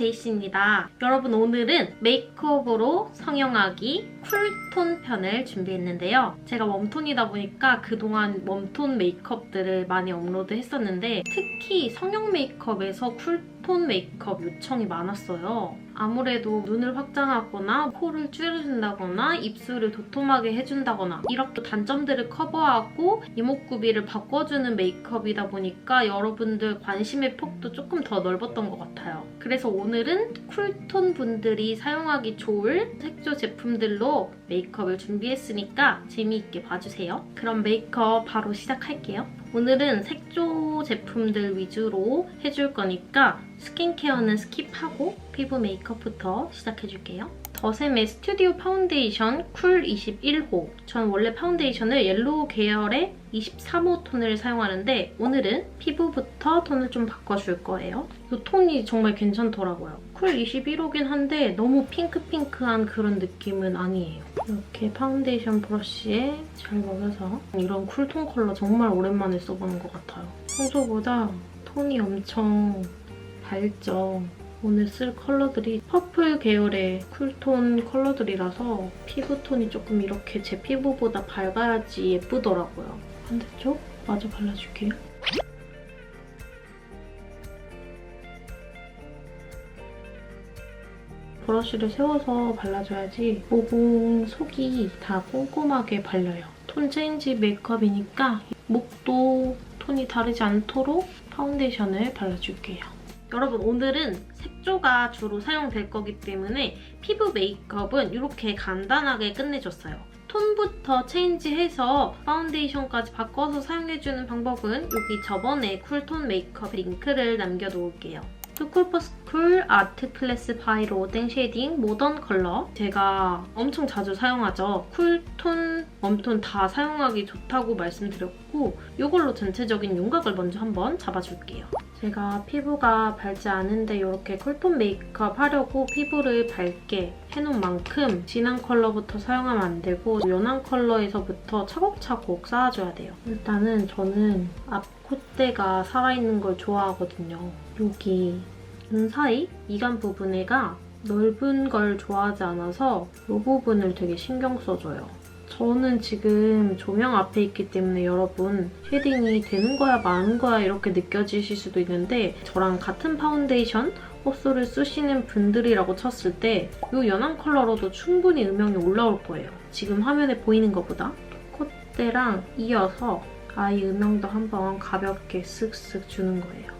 제이씨입니다. 여러분 오늘은 메이크업으로 성형하기 쿨톤 편을 준비했는데요. 제가 웜톤이다 보니까 그동안 웜톤 메이크업들을 많이 업로드 했었는데 특히 성형 메이크업에서 쿨톤 메이크업 요청이 많았어요. 아무래도 눈을 확장하거나 코를 줄여준다거나 입술을 도톰하게 해준다거나 이렇게 단점들을 커버하고 이목구비를 바꿔주는 메이크업이다 보니까 여러분들 관심의 폭도 조금 더 넓었던 것 같아요. 그래서 오늘은 쿨톤 분들이 사용하기 좋을 색조 제품들로 메이크업을 준비했으니까 재미있게 봐주세요. 그럼 메이크업 바로 시작할게요. 오늘은 색조 제품들 위주로 해줄 거니까 스킨케어는 스킵하고 피부 메이크업부터 시작해줄게요. 더샘의 스튜디오 파운데이션 쿨 21호. 전 원래 파운데이션을 옐로우 계열의 23호 톤을 사용하는데 오늘은 피부부터 톤을 좀 바꿔줄 거예요. 이 톤이 정말 괜찮더라고요. 쿨 21호긴 한데 너무 핑크핑크한 그런 느낌은 아니에요. 이렇게 파운데이션 브러쉬에 잘 먹여서 이런 쿨톤 컬러 정말 오랜만에 써보는 것 같아요. 평소보다 톤이 엄청 밝죠. 오늘 쓸 컬러들이 퍼플 계열의 쿨톤 컬러들이라서 피부톤이 조금 이렇게 제 피부보다 밝아야지 예쁘더라고요. 반대쪽 마저 발라줄게요. 브러쉬를 세워서 발라줘야지 모공 속이 다 꼼꼼하게 발려요. 톤 체인지 메이크업이니까 목도 톤이 다르지 않도록 파운데이션을 발라줄게요. 여러분 오늘은 색조가 주로 사용될 거기 때문에 피부 메이크업은 이렇게 간단하게 끝내줬어요. 톤부터 체인지해서 파운데이션까지 바꿔서 사용해주는 방법은 여기 저번에 쿨톤 메이크업 링크를 남겨놓을게요. 스쿨퍼스쿨 아트 클래스 바이로 땡 쉐이딩 모던 컬러 제가 엄청 자주 사용하죠. 쿨톤, 웜톤 다 사용하기 좋다고 말씀드렸고 이걸로 전체적인 윤곽을 먼저 한번 잡아줄게요. 제가 피부가 밝지 않은데 이렇게 쿨톤 메이크업 하려고 피부를 밝게 해놓은 만큼 진한 컬러부터 사용하면 안 되고 연한 컬러에서부터 차곡차곡 쌓아줘야 돼요. 일단은 저는 앞 콧대가 살아있는 걸 좋아하거든요. 여기 눈 사이 이간 부분에가 넓은 걸 좋아하지 않아서 이 부분을 되게 신경 써줘요. 저는 지금 조명 앞에 있기 때문에 여러분 쉐딩이 되는 거야 많은 거야 이렇게 느껴지실 수도 있는데 저랑 같은 파운데이션 홉소를 쓰시는 분들이라고 쳤을 때 이 연한 컬러로도 충분히 음영이 올라올 거예요. 지금 화면에 보이는 것보다 콧대랑 이어서 아이 음영도 한번 가볍게 쓱쓱 주는 거예요.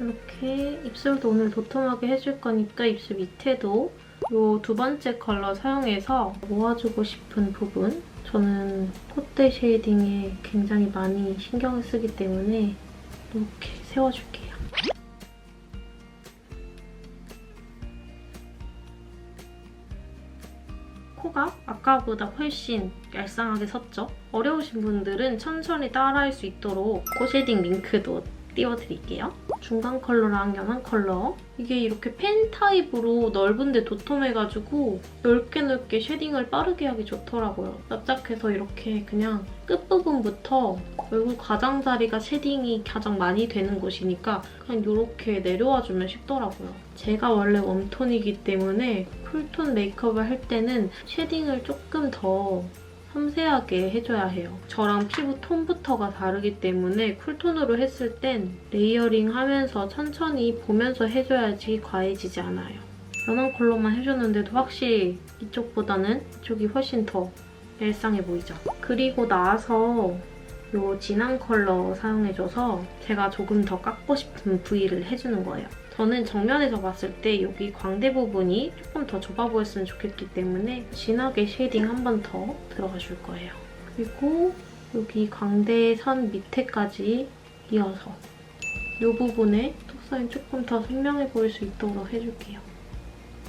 이렇게 입술도 오늘 도톰하게 해줄 거니까 입술 밑에도 이 두 번째 컬러 사용해서 모아주고 싶은 부분 저는 콧대 쉐이딩에 굉장히 많이 신경을 쓰기 때문에 이렇게 세워줄게요. 코가 아까보다 훨씬 얄쌍하게 섰죠? 어려우신 분들은 천천히 따라할 수 있도록 코 쉐딩 링크도 띄워드릴게요. 중간 컬러랑 연한 컬러 이게 이렇게 펜 타입으로 넓은데 도톰해가지고 넓게 넓게 쉐딩을 빠르게 하기 좋더라고요. 납작해서 이렇게 그냥 끝부분부터 얼굴 가장자리가 쉐딩이 가장 많이 되는 곳이니까 그냥 이렇게 내려와주면 쉽더라고요. 제가 원래 웜톤이기 때문에 쿨톤 메이크업을 할 때는 쉐딩을 조금 더 섬세하게 해줘야 해요. 저랑 피부 톤부터가 다르기 때문에 쿨톤으로 했을 땐 레이어링 하면서 천천히 보면서 해줘야지 과해지지 않아요. 연한 컬러만 해줬는데도 확실히 이쪽보다는 이쪽이 훨씬 더 얄쌍해 보이죠? 그리고 나서 이 진한 컬러 사용해줘서 제가 조금 더 깎고 싶은 부위를 해주는 거예요. 저는 정면에서 봤을 때 여기 광대 부분이 조금 더 좁아 보였으면 좋겠기 때문에 진하게 쉐이딩 한 번 더 들어가 줄 거예요. 그리고 여기 광대 선 밑에까지 이어서 이 부분에 턱사인 조금 더 선명해 보일 수 있도록 해줄게요.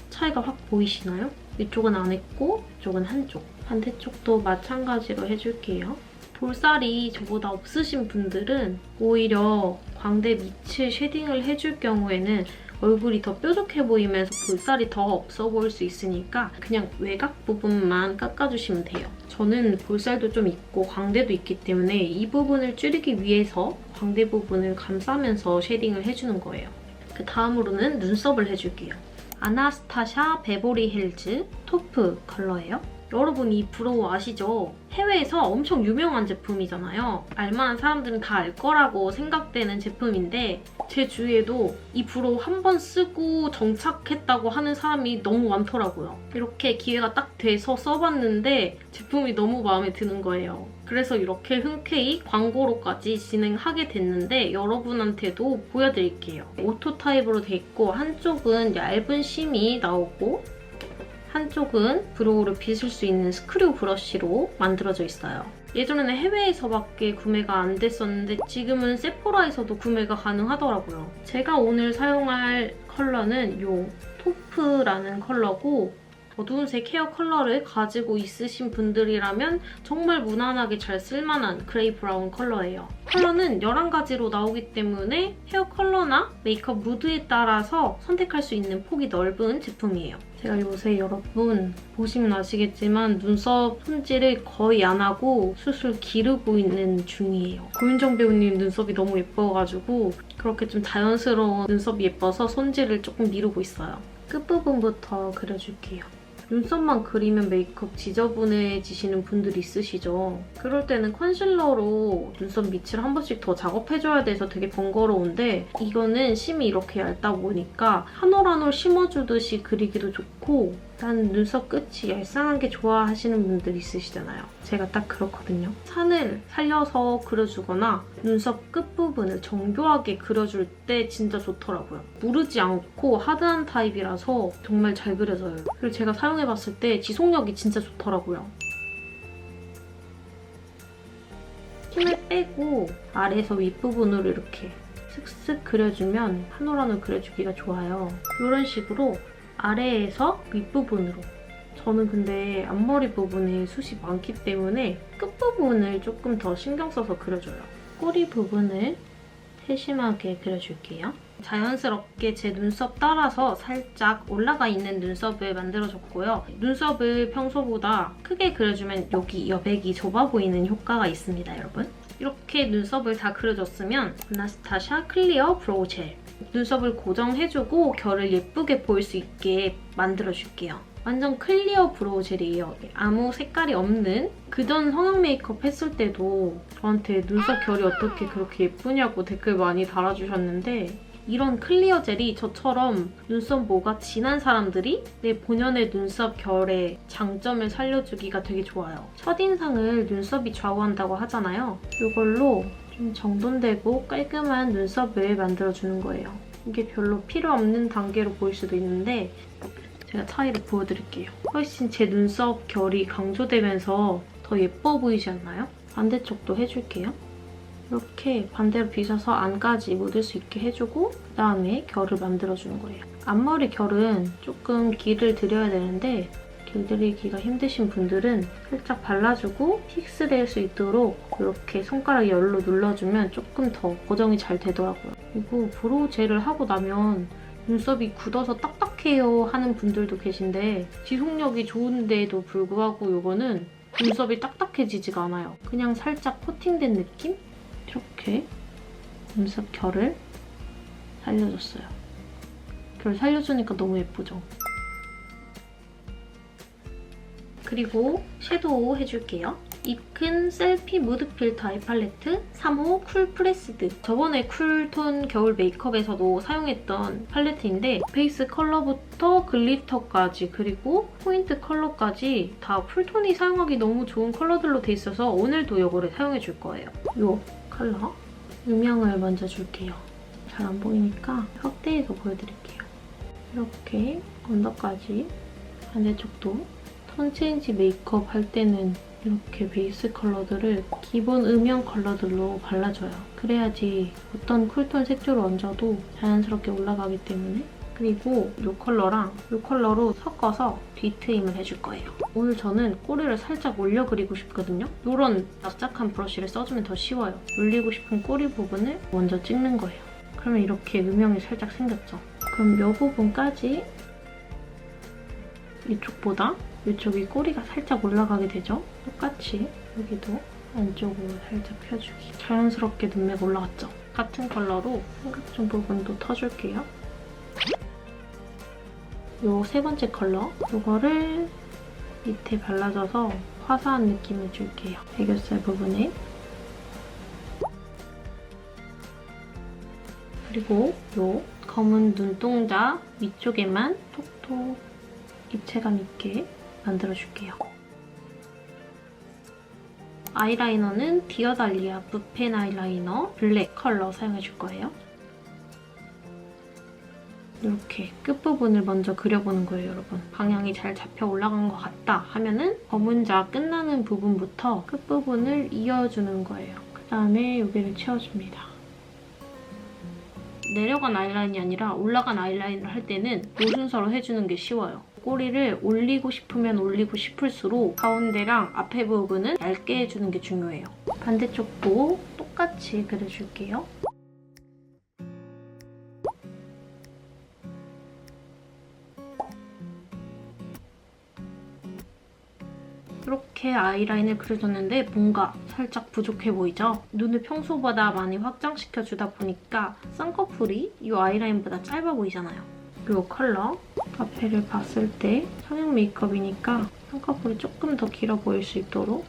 차이가 확 보이시나요? 이쪽은 안 했고 이쪽은 한쪽. 반대쪽도 마찬가지로 해줄게요. 볼살이 저보다 없으신 분들은 오히려 광대 밑을 쉐딩을 해줄 경우에는 얼굴이 더 뾰족해 보이면서 볼살이 더 없어 보일 수 있으니까 그냥 외곽 부분만 깎아주시면 돼요. 저는 볼살도 좀 있고 광대도 있기 때문에 이 부분을 줄이기 위해서 광대 부분을 감싸면서 쉐딩을 해주는 거예요. 그 다음으로는 눈썹을 해줄게요. 아나스타샤 베버리 힐즈 토프 컬러예요. 여러분 이 브로우 아시죠? 해외에서 엄청 유명한 제품이잖아요. 알만한 사람들은 다 알 거라고 생각되는 제품인데 제 주위에도 이 브로우 한 번 쓰고 정착했다고 하는 사람이 너무 많더라고요. 이렇게 기회가 딱 돼서 써봤는데 제품이 너무 마음에 드는 거예요. 그래서 이렇게 흔쾌히 광고로까지 진행하게 됐는데 여러분한테도 보여드릴게요. 오토 타입으로 돼 있고 한쪽은 얇은 심이 나오고 한쪽은 브로우를 빗을 수 있는 스크류 브러쉬로 만들어져 있어요. 예전에는 해외에서밖에 구매가 안 됐었는데 지금은 세포라에서도 구매가 가능하더라고요. 제가 오늘 사용할 컬러는 이 토프라는 컬러고 어두운 색 헤어 컬러를 가지고 있으신 분들이라면 정말 무난하게 잘 쓸만한 그레이 브라운 컬러예요. 컬러는 11가지로 나오기 때문에 헤어 컬러나 메이크업 무드에 따라서 선택할 수 있는 폭이 넓은 제품이에요. 제가 요새 여러분 보시면 아시겠지만 눈썹 손질을 거의 안 하고 수술 기르고 있는 중이에요. 고윤정 배우님 눈썹이 너무 예뻐가지고 그렇게 좀 자연스러운 눈썹이 예뻐서 손질을 조금 미루고 있어요. 끝부분부터 그려줄게요. 눈썹만 그리면 메이크업 지저분해지시는 분들 있으시죠? 그럴 때는 컨실러로 눈썹 밑을 한 번씩 더 작업해줘야 돼서 되게 번거로운데 이거는 심이 이렇게 얇다 보니까 한 올 한 올 심어주듯이 그리기도 좋고 난 눈썹 끝이 얄쌍한 게 좋아하시는 분들 있으시잖아요. 제가 딱 그렇거든요. 산을 살려서 그려주거나 눈썹 끝부분을 정교하게 그려줄 때 진짜 좋더라고요. 무르지 않고 하드한 타입이라서 정말 잘 그려져요. 그리고 제가 사용해봤을 때 지속력이 진짜 좋더라고요. 힘을 빼고 아래에서 윗부분으로 이렇게 슥슥 그려주면 올 그려주기가 좋아요. 이런 식으로 아래에서 윗부분으로 저는 근데 앞머리 부분에 숱이 많기 때문에 끝부분을 조금 더 신경 써서 그려줘요. 꼬리 부분을 세심하게 그려줄게요. 자연스럽게 제 눈썹 따라서 살짝 올라가 있는 눈썹을 만들어줬고요. 눈썹을 평소보다 크게 그려주면 여기 여백이 좁아 보이는 효과가 있습니다, 여러분. 이렇게 눈썹을 다 그려줬으면 아나스타샤 클리어 브로우 젤 눈썹을 고정해주고 결을 예쁘게 보일 수 있게 만들어줄게요. 완전 클리어 브로우 젤이에요. 아무 색깔이 없는 그전 성형 메이크업 했을 때도 저한테 눈썹 결이 어떻게 그렇게 예쁘냐고 댓글 많이 달아주셨는데 이런 클리어 젤이 저처럼 눈썹 모가 진한 사람들이 내 본연의 눈썹 결의 장점을 살려주기가 되게 좋아요. 첫인상을 눈썹이 좌우한다고 하잖아요. 이걸로 좀 정돈되고 깔끔한 눈썹을 만들어주는 거예요. 이게 별로 필요 없는 단계로 보일 수도 있는데 제가 차이를 보여드릴게요. 훨씬 제 눈썹 결이 강조되면서 더 예뻐 보이지 않나요? 반대쪽도 해줄게요. 이렇게 반대로 빗어서 안까지 묻을 수 있게 해주고 그다음에 결을 만들어주는 거예요. 앞머리 결은 조금 길을 들여야 되는데 길들이기가 힘드신 분들은 살짝 발라주고 픽스될 수 있도록 이렇게 손가락 열로 눌러주면 조금 더 고정이 잘 되더라고요. 그리고 브로우 젤을 하고 나면 눈썹이 굳어서 딱딱해요 하는 분들도 계신데 지속력이 좋은데도 불구하고 이거는 눈썹이 딱딱해지지가 않아요. 그냥 살짝 코팅된 느낌? 이렇게 눈썹 결을 살려줬어요. 결 살려주니까 너무 예쁘죠? 그리고 섀도우 해줄게요. 입큰 셀피 무드 필터 아이 팔레트 3호 쿨 프레스드. 저번에 쿨톤 겨울 메이크업에서도 사용했던 팔레트인데 베이스 컬러부터 글리터까지 그리고 포인트 컬러까지 다 쿨톤이 사용하기 너무 좋은 컬러들로 돼 있어서 오늘도 이거를 사용해 줄 거예요. 이 컬러 음영을 먼저 줄게요. 잘 안 보이니까 확대해서 보여드릴게요. 이렇게 언더까지 반대쪽도 톤 체인지 메이크업 할 때는 이렇게 베이스 컬러들을 기본 음영 컬러들로 발라줘요. 그래야지 어떤 쿨톤 색조를 얹어도 자연스럽게 올라가기 때문에 그리고 이 컬러랑 이 컬러로 섞어서 뒤트임을 해줄 거예요. 오늘 저는 꼬리를 살짝 올려 그리고 싶거든요. 이런 납작한 브러쉬를 써주면 더 쉬워요. 올리고 싶은 꼬리 부분을 먼저 찍는 거예요. 그러면 이렇게 음영이 살짝 생겼죠. 그럼 이 부분까지 이쪽보다 이쪽이 꼬리가 살짝 올라가게 되죠? 똑같이 여기도 안쪽으로 살짝 펴주기. 자연스럽게 눈매가 올라갔죠? 같은 컬러로 삼각존 부분도 터줄게요. 요 세 번째 컬러 이거를 밑에 발라줘서 화사한 느낌을 줄게요. 애교살 부분에 그리고 요 검은 눈동자 위쪽에만 톡톡 입체감 있게 만들어줄게요. 아이라이너는 디어달리아 붓펜 아이라이너 블랙 컬러 사용해줄 거예요. 이렇게 끝부분을 먼저 그려보는 거예요, 여러분. 방향이 잘 잡혀 올라간 것 같다 하면은 검은 자 끝나는 부분부터 끝부분을 이어주는 거예요. 그 다음에 여기를 채워줍니다. 내려간 아이라인이 아니라 올라간 아이라인을 할 때는 요 순서로 해주는 게 쉬워요. 꼬리를 올리고 싶으면 올리고 싶을수록 가운데랑 앞에 부분은 얇게 해주는 게 중요해요. 반대쪽도 똑같이 그려줄게요. 이렇게 아이라인을 그려줬는데 뭔가 살짝 부족해 보이죠? 눈을 평소보다 많이 확장시켜주다 보니까 쌍꺼풀이 이 아이라인보다 짧아 보이잖아요. 이 컬러 앞에를 봤을 때 성형 메이크업이니까 쌍꺼풀이 조금 더 길어 보일 수 있도록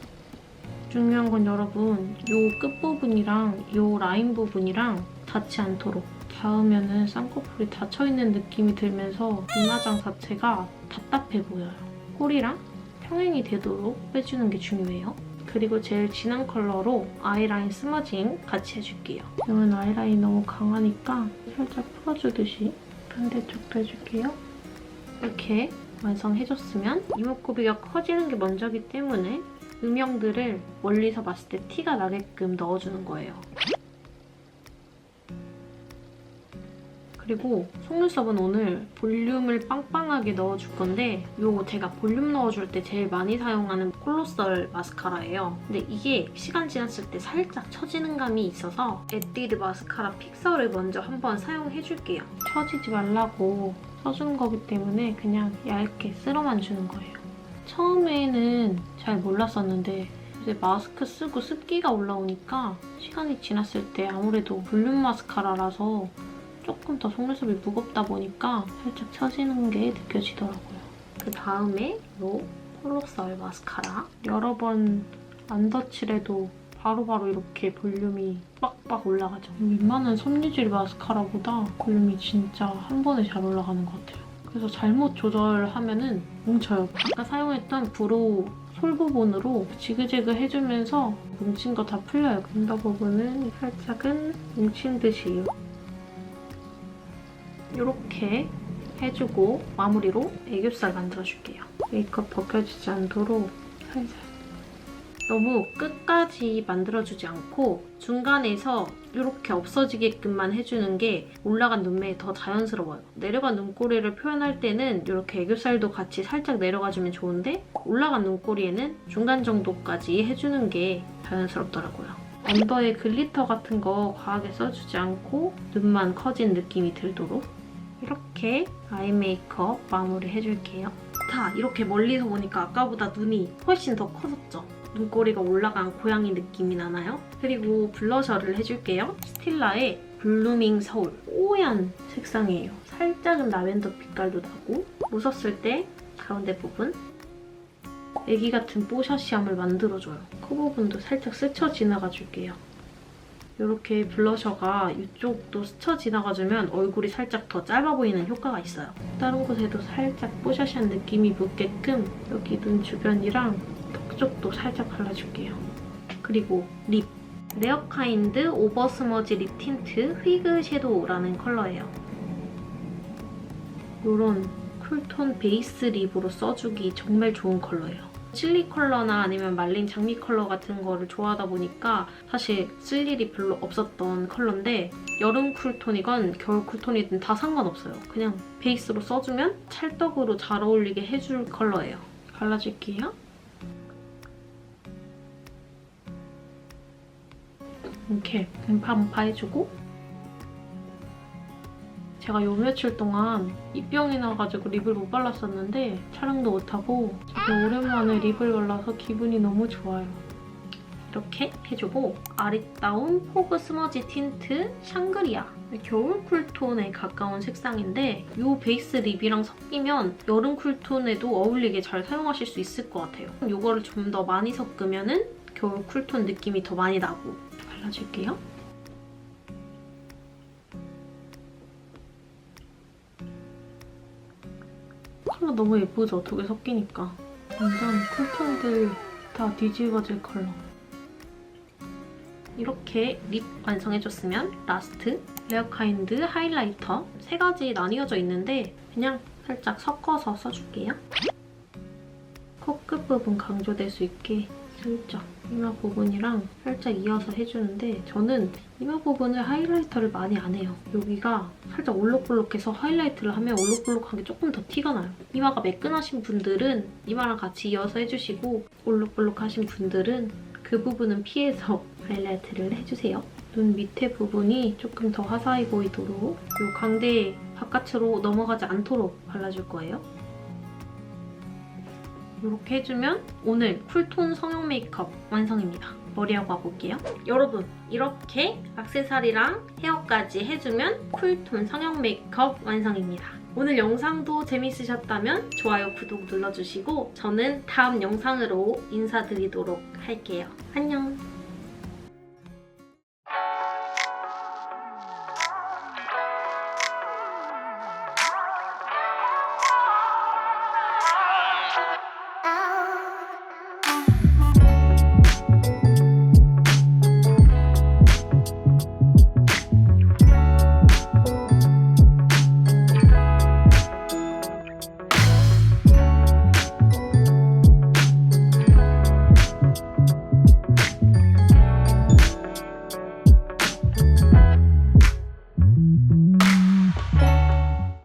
중요한 건 여러분 이 끝부분이랑 이 라인 부분이랑 닿지 않도록 닿으면 쌍꺼풀이 닫혀있는 느낌이 들면서 눈화장 자체가 답답해 보여요. 꼬리랑 평행이 되도록 빼주는 게 중요해요. 그리고 제일 진한 컬러로 아이라인 스머징 같이 해줄게요. 이건 아이라인 너무 강하니까 살짝 풀어주듯이 반대쪽도 해줄게요. 이렇게 완성해줬으면 이목구비가 커지는 게 먼저기 때문에 음영들을 멀리서 봤을 때 티가 나게끔 넣어주는 거예요. 그리고 속눈썹은 오늘 볼륨을 빵빵하게 넣어줄 건데 이거 제가 볼륨 넣어줄 때 제일 많이 사용하는 콜로설 마스카라예요. 근데 이게 시간 지났을 때 살짝 처지는 감이 있어서 에뛰드 마스카라 픽서를 먼저 한번 사용해줄게요. 처지지 말라고 써주는 거기 때문에 그냥 얇게 쓸어만 주는 거예요. 처음에는 잘 몰랐었는데 이제 마스크 쓰고 습기가 올라오니까 시간이 지났을 때 아무래도 볼륨 마스카라라서 조금 더 속눈썹이 무겁다 보니까 살짝 처지는 게 느껴지더라고요. 그 다음에 이 콜로설 마스카라 여러 번 안 덧칠해도 바로바로 이렇게 볼륨이 빡빡 올라가죠. 웬만한 섬유질 마스카라보다 볼륨이 진짜 한 번에 잘 올라가는 것 같아요. 그래서 잘못 조절하면은 뭉쳐요. 아까 사용했던 브로우 솔 부분으로 지그재그 해주면서 뭉친 거 다 풀려요. 근더 부분은 살짝은 뭉친 듯이 이렇게 해주고 마무리로 애교살 만들어줄게요. 메이크업 벗겨지지 않도록 살살. 너무 끝까지 만들어주지 않고 중간에서 이렇게 없어지게끔만 해주는 게 올라간 눈매에 더 자연스러워요. 내려간 눈꼬리를 표현할 때는 이렇게 애교살도 같이 살짝 내려가주면 좋은데 올라간 눈꼬리에는 중간 정도까지 해주는 게 자연스럽더라고요. 언더에 글리터 같은 거 과하게 써주지 않고 눈만 커진 느낌이 들도록 이렇게 아이 메이크업 마무리 해줄게요. 다 이렇게 멀리서 보니까 아까보다 눈이 훨씬 더 커졌죠? 눈꼬리가 올라간 고양이 느낌이 나나요? 그리고 블러셔를 해줄게요. 스틸라의 블루밍 서울 뽀얀 색상이에요. 살짝은 라벤더 빛깔도 나고 웃었을 때 가운데 부분 애기 같은 뽀샤시함을 만들어줘요. 코 부분도 살짝 스쳐 지나가 줄게요. 이렇게 블러셔가 이쪽도 스쳐 지나가주면 얼굴이 살짝 더 짧아 보이는 효과가 있어요. 다른 곳에도 살짝 뽀샤시한 느낌이 묻게끔 여기 눈 주변이랑 턱 쪽도 살짝 발라줄게요. 그리고 립. 레어카인드 오버스머지 립 틴트 휘그 섀도우라는 컬러예요. 이런 쿨톤 베이스 립으로 써주기 정말 좋은 컬러예요. 칠리 컬러나 아니면 말린 장미 컬러 같은 거를 좋아하다 보니까 사실 쓸 일이 별로 없었던 컬러인데 여름 쿨톤이건 겨울 쿨톤이든 다 상관없어요. 그냥 베이스로 써주면 찰떡으로 잘 어울리게 해줄 컬러예요. 발라줄게요. 이렇게 음파음파 해주고 제가 요 며칠 동안 입병이 나가지고 립을 못 발랐었는데 촬영도 못하고 오랜만에 립을 발라서 기분이 너무 좋아요. 이렇게 해주고 아리따운 포그 스머지 틴트 샹그리아 겨울 쿨톤에 가까운 색상인데 이 베이스 립이랑 섞이면 여름 쿨톤에도 어울리게 잘 사용하실 수 있을 것 같아요. 이거를 좀 더 많이 섞으면 겨울 쿨톤 느낌이 더 많이 나고 발라줄게요. 컬러 너무 예쁘죠? 두 개 섞이니까. 완전 쿨톤들 다 뒤집어질 컬러. 이렇게 립 완성해줬으면 라스트 레어카인드 하이라이터 세 가지 나뉘어져 있는데 그냥 살짝 섞어서 써줄게요. 코끝 부분 강조될 수 있게 살짝 이마 부분이랑 살짝 이어서 해주는데 저는 이마 부분을 하이라이터를 많이 안 해요. 여기가 살짝 올록볼록해서 하이라이트를 하면 올록볼록한 게 조금 더 티가 나요. 이마가 매끈하신 분들은 이마랑 같이 이어서 해주시고 올록볼록하신 분들은 그 부분은 피해서 하이라이트를 해주세요. 눈 밑에 부분이 조금 더 화사해 보이도록 이 광대 바깥으로 넘어가지 않도록 발라줄 거예요. 이렇게 해주면 오늘 쿨톤 성형 메이크업 완성입니다. 머리하고 와볼게요. 여러분 이렇게 액세서리랑 헤어까지 해주면 쿨톤 성형 메이크업 완성입니다. 오늘 영상도 재밌으셨다면 좋아요, 구독 눌러주시고 저는 다음 영상으로 인사드리도록 할게요. 안녕!